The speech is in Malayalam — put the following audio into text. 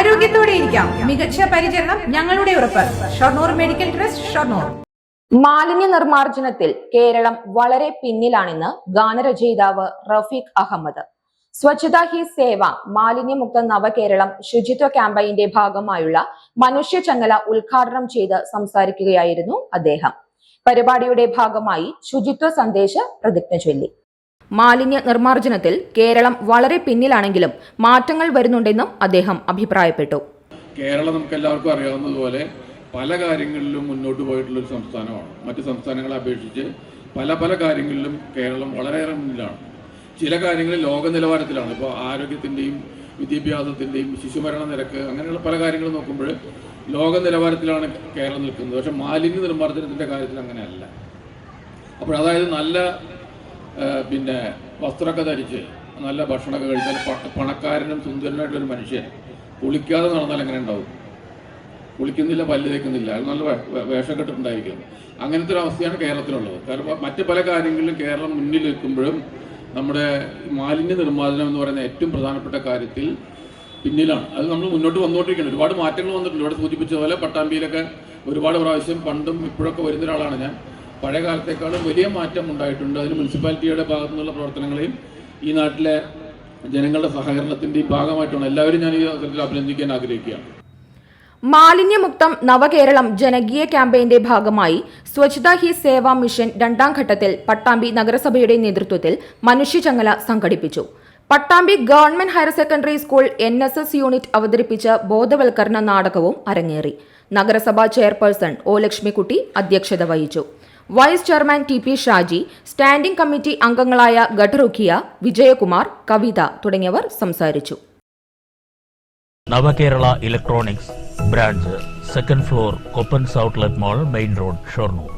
ആരോഗ്യത്തോടെ ഇരിക്കാം. മികച്ച പരിചരണം ഞങ്ങളുടെ ഉറപ്പ്. Shoranur medical trust Shoranur. മാലിന്യ നിർമ്മാർജനത്തിൽ കേരളം വളരെ പിന്നിലാണെന്ന് ഗാനരചയിതാവ് റഫീഖ് അഹമ്മദ്. സ്വച്ഛതാ ഹി സേവ മാലിന്യമുക്ത നവകേരളം ശുചിത്വ ക്യാമ്പയിന്റെ ഭാഗമായുള്ള മനുഷ്യ ചങ്ങല ഉദ്ഘാടനം ചെയ്ത് സംസാരിക്കുകയായിരുന്നു അദ്ദേഹം. പരിപാടിയുടെ ഭാഗമായി ശുചിത്വ സന്ദേശ പ്രതിജ്ഞ ചൊല്ലി. മാലിന്യ നിർമ്മാർജനത്തിൽ കേരളം വളരെ പിന്നിലാണെങ്കിലും മാറ്റങ്ങൾ വരുന്നുണ്ടെന്നും അദ്ദേഹം അഭിപ്രായപ്പെട്ടു. കേരളം നമുക്ക് എല്ലാവർക്കും അറിയാവുന്നതുപോലെ പല കാര്യങ്ങളിലും മുന്നോട്ട് പോയിട്ടുള്ള ഒരു സംസ്ഥാനമാണ്. മറ്റ് സംസ്ഥാനങ്ങളെ അപേക്ഷിച്ച് പല പല കാര്യങ്ങളിലും കേരളം വളരെയേറെ മുന്നിലാണ്. ചില കാര്യങ്ങളിൽ ലോക നിലവാരത്തിലാണ്. ഇപ്പോൾ ആരോഗ്യത്തിന്റെയും വിദ്യാഭ്യാസത്തിന്റെയും ശിശുമരണ നിരക്ക് അങ്ങനെയുള്ള പല കാര്യങ്ങളും നോക്കുമ്പോൾ ലോക നിലവാരത്തിലാണ് കേരളം നിൽക്കുന്നത്. പക്ഷേ മാലിന്യ നിർമ്മാർജനത്തിന്റെ കാര്യത്തിൽ അങ്ങനെയല്ല. അപ്പോൾ അതായത് നല്ല പിന്നെ വസ്ത്രമൊക്കെ ധരിച്ച് നല്ല ഭക്ഷണമൊക്കെ കഴിച്ചാൽ പണക്കാരനും സുന്ദരനായിട്ടൊരു മനുഷ്യൻ. കുളിക്കാതെ നടന്നാൽ എങ്ങനെ ഉണ്ടാവും? കുളിക്കുന്നില്ല പല്ല് തേക്കുന്നില്ല. അത് നല്ല വേഷം കെട്ടിട്ടുണ്ടായിരിക്കും. അങ്ങനത്തെ ഒരു അവസ്ഥയാണ് കേരളത്തിലുള്ളത്. കാരണം മറ്റു പല കാര്യങ്ങളിലും കേരളം മുന്നിൽ നിൽക്കുമ്പോഴും നമ്മുടെ മാലിന്യ നിർമ്മാർജനം എന്ന് പറയുന്ന ഏറ്റവും പ്രധാനപ്പെട്ട കാര്യത്തിൽ പിന്നിലാണ്. അത് നമ്മൾ മുന്നോട്ട് വന്നുകൊണ്ടിരിക്കുകയാണ്. ഒരുപാട് മാറ്റങ്ങൾ വന്നിട്ടുണ്ട്. ഇവിടെ സൂചിപ്പിച്ചതുപോലെ പട്ടാമ്പിയിലൊക്കെ ഒരുപാട് പ്രാവശ്യം പണ്ടും ഇപ്പോഴൊക്കെ വരുന്ന ഒരാളാണ് ഞാൻ. പഴയ കാലത്തേക്കാളും വലിയ മാറ്റം ഉണ്ടായിട്ടുണ്ട്. അതിന് മുനിസിപ്പാലിറ്റിയുടെ ഭാഗത്തു നിന്നുള്ള പ്രവർത്തനങ്ങളെയും ഈ നാട്ടിലെ ജനങ്ങളുടെ സഹകരണത്തിന്റെ ഭാഗമായിട്ടാണ് എല്ലാവരും ഞാൻ ഈ അവസരത്തിൽ അഭിനന്ദിക്കാൻ ആഗ്രഹിക്കുകയാണ്. മാലിന്യമുക്തം നവകേരളം ജനകീയ ക്യാമ്പയിന്റെ ഭാഗമായി സ്വച്ഛത ഹി സേവാ മിഷൻ രണ്ടാം ഘട്ടത്തിൽ പട്ടാമ്പി നഗരസഭയുടെ നേതൃത്വത്തിൽ മനുഷ്യചങ്ങല സംഘടിപ്പിച്ചു. Pattambi government higher secondary school N S S unit അവതരിപ്പിച്ച ബോധവൽക്കരണ നാടകവും അരങ്ങേറി. നഗരസഭാ ചെയർപേഴ്സൺ ഒ ലക്ഷ്മിക്കുട്ടി അധ്യക്ഷത വഹിച്ചു. Vice chairman T P Shaji standing committee അംഗങ്ങളായ ഗഡറുഖിയ വിജയകുമാർ കവിത തുടങ്ങിയവർ സംസാരിച്ചു. Navakerala electronics branch second floor Koppans outlet mall main road Shoranur.